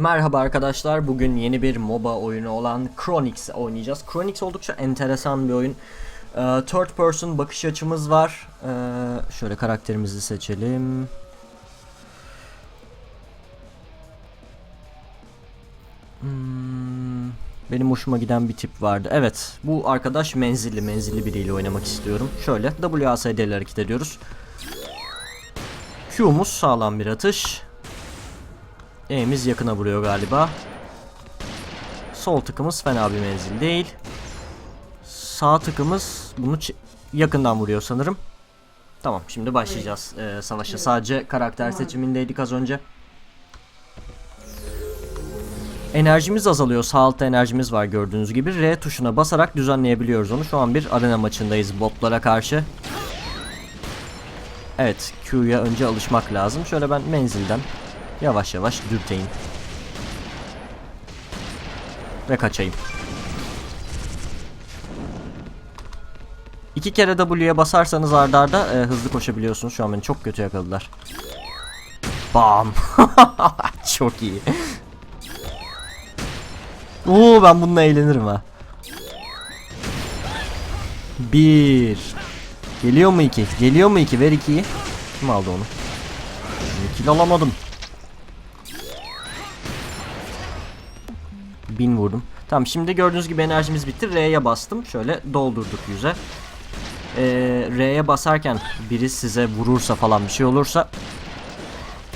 Merhaba arkadaşlar. Bugün yeni bir MOBA oyunu olan Chronix oynayacağız. Chronix oldukça enteresan bir oyun. Ee, third person bakış açımız var. Ee, şöyle karakterimizi seçelim. Hmm, benim hoşuma giden bir tip vardı. Evet, bu arkadaş menzilli, menzilli biriyle oynamak istiyorum. Şöyle WASD ile hareket ediyoruz. Q'muz sağlam bir atış. E'miz yakına vuruyor galiba. Sol tıkımız fena bir menzil değil. Sağ tıkımız bunu yakından vuruyor sanırım. Tamam şimdi başlayacağız e, savaşa. Sadece karakter seçimindeydik az önce. Enerjimiz azalıyor. Sağ altta enerjimiz var gördüğünüz gibi. R tuşuna basarak düzenleyebiliyoruz onu. Şu an bir arena maçındayız botlara karşı. Evet Q'ya önce alışmak lazım. Şöyle ben menzilden Yavaş yavaş dürteyim. Ve kaçayım. İki kere W'ye basarsanız ardarda arda, e, hızlı koşabiliyorsunuz. Şu an beni çok kötü yakaladılar. Bam. çok iyi. Oo ben bununla eğlenirim ha. Bir. Geliyor mu iki? Geliyor mu iki? Ver ikiyi. Kim aldı onu? Kill alamadım. Bin vurdum. Tamam şimdi gördüğünüz gibi enerjimiz bitti. R'ye bastım. Şöyle doldurduk yüze. Ee, R'ye basarken biri size vurursa falan bir şey olursa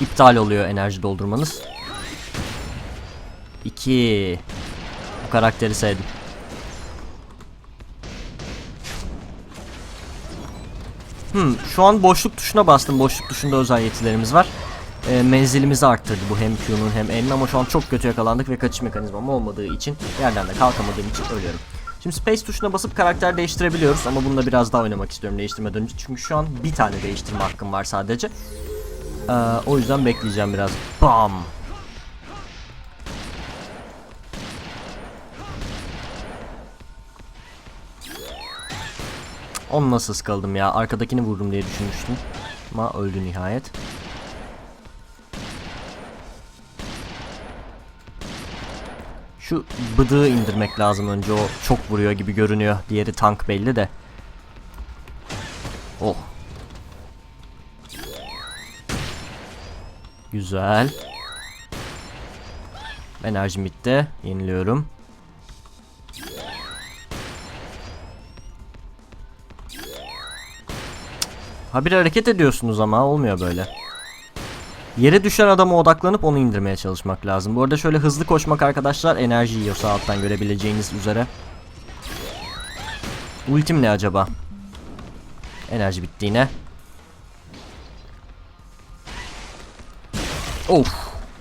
iptal oluyor enerji doldurmanız. 2 Bu karakteri sevdim. Hmm, şu an boşluk tuşuna bastım. Boşluk tuşunda özel yetilerimiz var. E, menzilimizi arttırdı bu hem Q'nun hem N'in ama şu an çok kötü yakalandık ve kaçış mekanizmam olmadığı için yerden de kalkamadığım için ölüyorum. Şimdi space tuşuna basıp karakter değiştirebiliyoruz ama bunda biraz daha oynamak istiyorum değiştirmeden önce. Çünkü şu an bir tane değiştirme hakkım var sadece. Ee, o yüzden bekleyeceğim biraz. Bam! Onu nasıl sıkıldım ya? Arkadakini vurdum diye düşünmüştüm. Ama öldü nihayet. Şu bıdığı indirmek lazım önce o çok vuruyor gibi görünüyor. Diğeri tank belli de. Oh. Güzel. Enerjim bitti. Yeniliyorum. Ha bir hareket ediyorsunuz ama olmuyor böyle. Yere düşen adama odaklanıp onu indirmeye çalışmak lazım. Bu arada şöyle hızlı koşmak arkadaşlar enerji yiyor sağ alttan görebileceğiniz üzere. Ultim ne acaba? Enerji bitti yine. Of!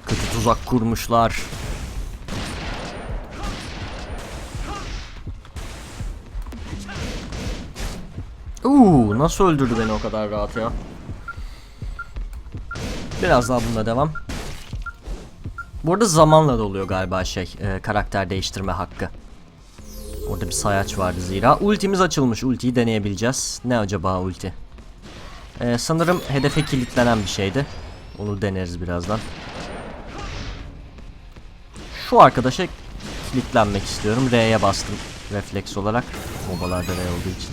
Kötü tuzak kurmuşlar. Uuu nasıl öldürdü beni o kadar rahat ya. Biraz daha bununla devam. Bu arada zamanla da oluyor galiba şey e, karakter değiştirme hakkı. Orada bir sayaç vardı zira. Ultimiz açılmış. Ultiyi deneyebileceğiz. Ne acaba ulti? E, sanırım hedefe kilitlenen bir şeydi. Onu deneriz birazdan. Şu arkadaşa kilitlenmek istiyorum. R'ye bastım refleks olarak. Mobalarda R olduğu için.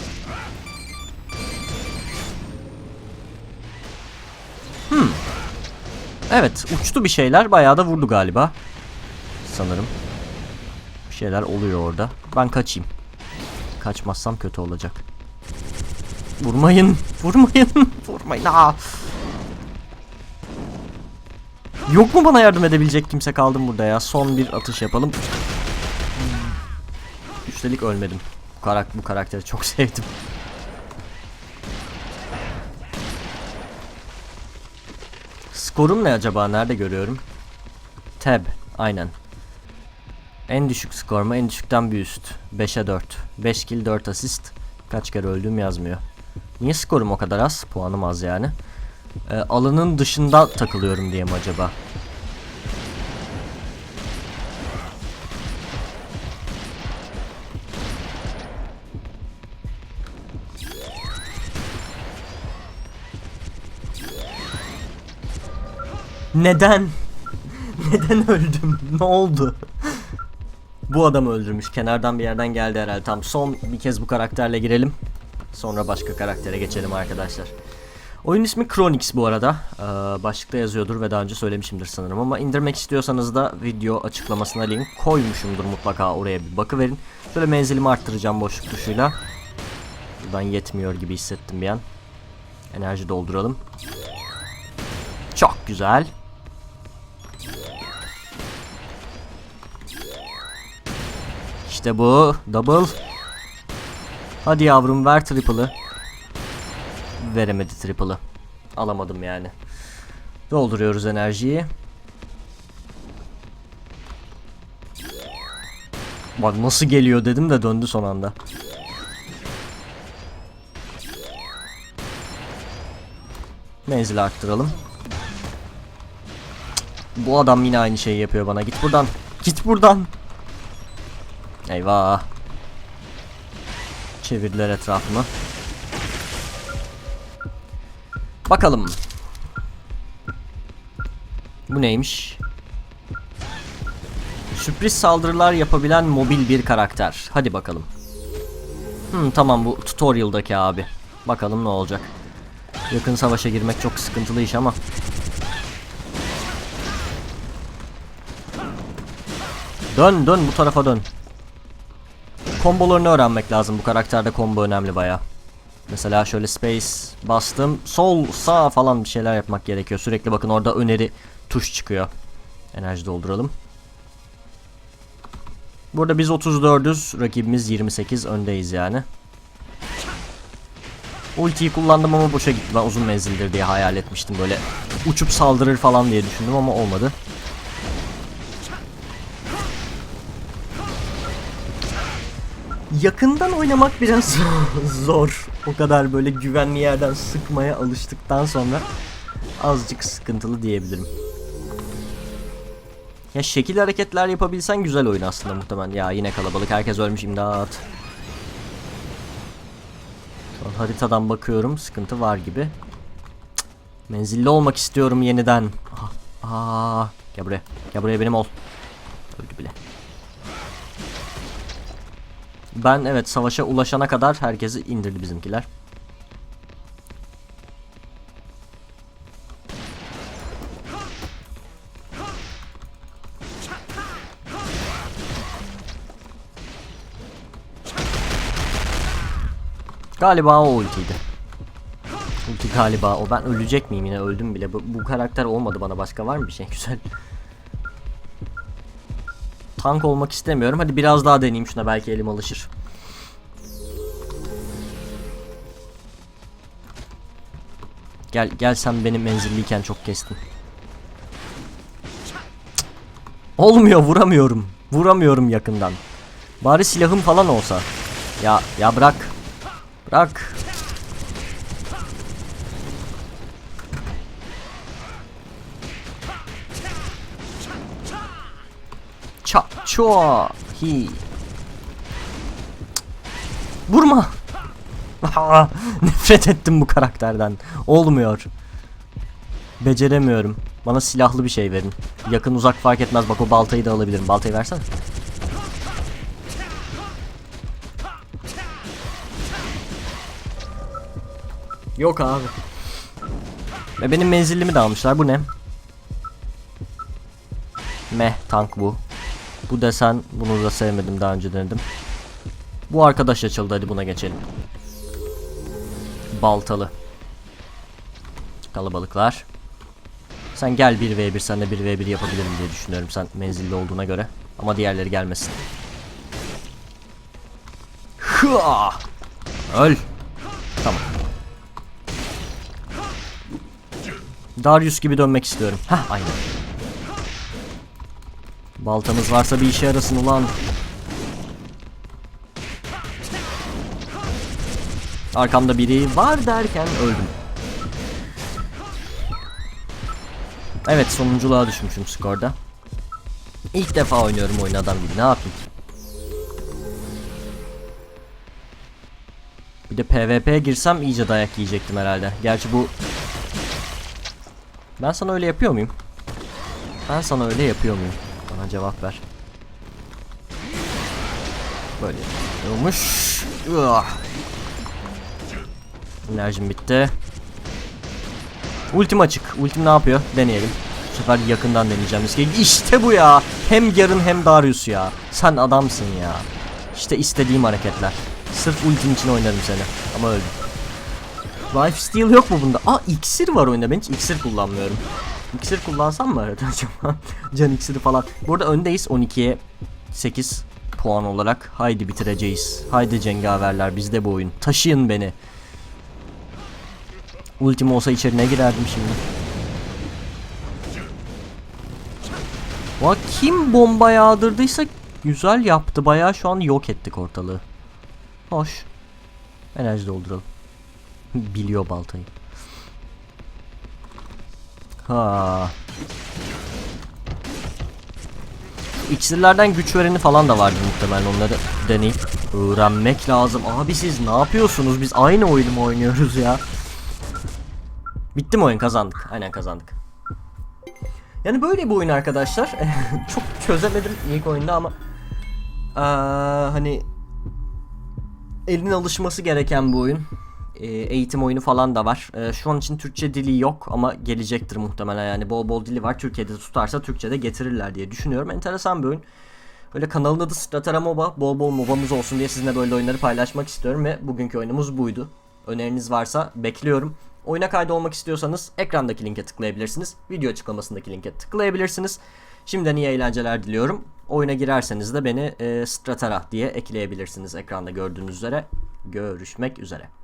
Evet uçtu bir şeyler bayağı da vurdu galiba. Sanırım. Bir şeyler oluyor orada. Ben kaçayım. Kaçmazsam kötü olacak. Vurmayın. Vurmayın. Vurmayın. Aa. Yok mu bana yardım edebilecek kimse kaldım burada ya. Son bir atış yapalım. Üstelik ölmedim. Bu, karak bu karakteri çok sevdim. Skorum ne acaba? Nerede görüyorum? Tab. Aynen. En düşük skor mu? En düşükten bir üst. 5'e 4. 5 kill 4 asist. Kaç kere öldüğüm yazmıyor. Niye skorum o kadar az? Puanım az yani. Ee, alanın dışında takılıyorum diye mi acaba? Neden? Neden öldüm? Ne oldu? bu adamı öldürmüş. Kenardan bir yerden geldi herhalde. Tam son bir kez bu karakterle girelim. Sonra başka karaktere geçelim arkadaşlar. Oyun ismi Chronix bu arada. Ee, başlıkta yazıyordur ve daha önce söylemişimdir sanırım ama indirmek istiyorsanız da video açıklamasına link koymuşumdur mutlaka oraya bir bakıverin. Şöyle menzilimi arttıracağım boşluk tuşuyla. Buradan yetmiyor gibi hissettim bir an. Enerji dolduralım. Çok güzel. İşte bu. Double. Hadi yavrum ver triple'ı. Veremedi triple'ı. Alamadım yani. Dolduruyoruz enerjiyi. Bak nasıl geliyor dedim de döndü son anda. Menzili arttıralım. Bu adam yine aynı şeyi yapıyor bana. Git buradan. Git buradan. Eyvah. Çevirdiler etrafımı. Bakalım. Bu neymiş? Sürpriz saldırılar yapabilen mobil bir karakter. Hadi bakalım. Hmm, tamam bu tutorial'daki abi. Bakalım ne olacak. Yakın savaşa girmek çok sıkıntılı iş ama. Dön dön bu tarafa dön. Kombolarını öğrenmek lazım. Bu karakterde combo önemli baya. Mesela şöyle space bastım. Sol sağ falan bir şeyler yapmak gerekiyor. Sürekli bakın orada öneri tuş çıkıyor. Enerji dolduralım. Burada biz 34'üz. Rakibimiz 28. Öndeyiz yani. Ultiyi kullandım ama boşa gitti. Ben uzun menzildir diye hayal etmiştim. Böyle uçup saldırır falan diye düşündüm ama olmadı. Yakından oynamak biraz zor. O kadar böyle güvenli yerden sıkmaya alıştıktan sonra azıcık sıkıntılı diyebilirim. Ya şekil hareketler yapabilsen güzel oyun aslında muhtemelen. Ya yine kalabalık herkes ölmüş imdat. Şu an haritadan bakıyorum sıkıntı var gibi. Menzilli olmak istiyorum yeniden. Ah, Aa, gel buraya. Gel buraya benim ol. Öldü bile. Ben evet savaşa ulaşana kadar herkesi indirdi bizimkiler. Galiba o ultiydi. Ulti galiba o. Ben ölecek miyim yine öldüm bile. Bu, bu karakter olmadı bana. Başka var mı bir şey? Güzel. Tank olmak istemiyorum. Hadi biraz daha deneyeyim şuna belki elim alışır. Gel gel sen benim menzilliyken çok kestin. Olmuyor vuramıyorum. Vuramıyorum yakından. Bari silahım falan olsa. Ya ya bırak. Bırak. Ça çua hi. Vurma. Nefret ettim bu karakterden. Olmuyor. Beceremiyorum. Bana silahlı bir şey verin. Yakın uzak fark etmez. Bak o baltayı da alabilirim. Baltayı versene. Yok abi. Ve benim menzillimi de almışlar. Bu ne? Meh tank bu. Bu desen bunu da sevmedim daha önce denedim. Bu arkadaş açıldı hadi buna geçelim. Baltalı. Kalabalıklar. Sen gel 1v1 sen de 1v1 yapabilirim diye düşünüyorum sen menzilli olduğuna göre. Ama diğerleri gelmesin. Hıa! Öl. Tamam. Darius gibi dönmek istiyorum. Hah aynen. Baltamız varsa bir işe yarasın ulan. Arkamda biri var derken öldüm. Evet sonunculuğa düşmüşüm skorda. İlk defa oynuyorum oyun adam gibi ne yapayım. Bir de PvP'ye girsem iyice dayak yiyecektim herhalde. Gerçi bu... Ben sana öyle yapıyor muyum? Ben sana öyle yapıyor muyum? Bana cevap ver. Böyle. Uah. Enerjim bitti. Ultim açık. Ultim ne yapıyor? Deneyelim. Bu sefer yakından deneyeceğim. İşte bu ya. Hem Garen hem Darius ya. Sen adamsın ya. İşte istediğim hareketler. Sırf ultim için oynarım seni. Ama öldüm. Life Steal yok mu bunda? Aa iksir var oyunda. Ben hiç iksir kullanmıyorum. İksir kullansam mı arada acaba? Can iksiri falan. Burada öndeyiz 12'ye 8 puan olarak. Haydi bitireceğiz. Haydi cengaverler bizde bu oyun. Taşıyın beni. Ultim olsa içerine girerdim şimdi. Vay kim bomba yağdırdıysa güzel yaptı. Bayağı şu an yok ettik ortalığı. Hoş. Enerji dolduralım. Biliyor baltayı. Ha. İksirlerden güç vereni falan da vardı muhtemelen onları deneyip öğrenmek lazım. Abi siz ne yapıyorsunuz? Biz aynı oyunu mu oynuyoruz ya? Bitti mi oyun? Kazandık. Aynen kazandık. Yani böyle bir oyun arkadaşlar. Çok çözemedim ilk oyunda ama Aa, hani elin alışması gereken bu oyun. Ee, eğitim oyunu falan da var. Ee, şu an için Türkçe dili yok ama gelecektir muhtemelen yani bol bol dili var. Türkiye'de tutarsa Türkçe'de getirirler diye düşünüyorum. Enteresan bir oyun. Böyle kanalın adı Stratera MOBA. Bol bol MOBA'mız olsun diye sizinle böyle oyunları paylaşmak istiyorum ve bugünkü oyunumuz buydu. Öneriniz varsa bekliyorum. Oyuna kaydolmak istiyorsanız ekrandaki linke tıklayabilirsiniz. Video açıklamasındaki linke tıklayabilirsiniz. Şimdiden iyi eğlenceler diliyorum. Oyuna girerseniz de beni e, Stratera diye ekleyebilirsiniz ekranda gördüğünüz üzere. Görüşmek üzere.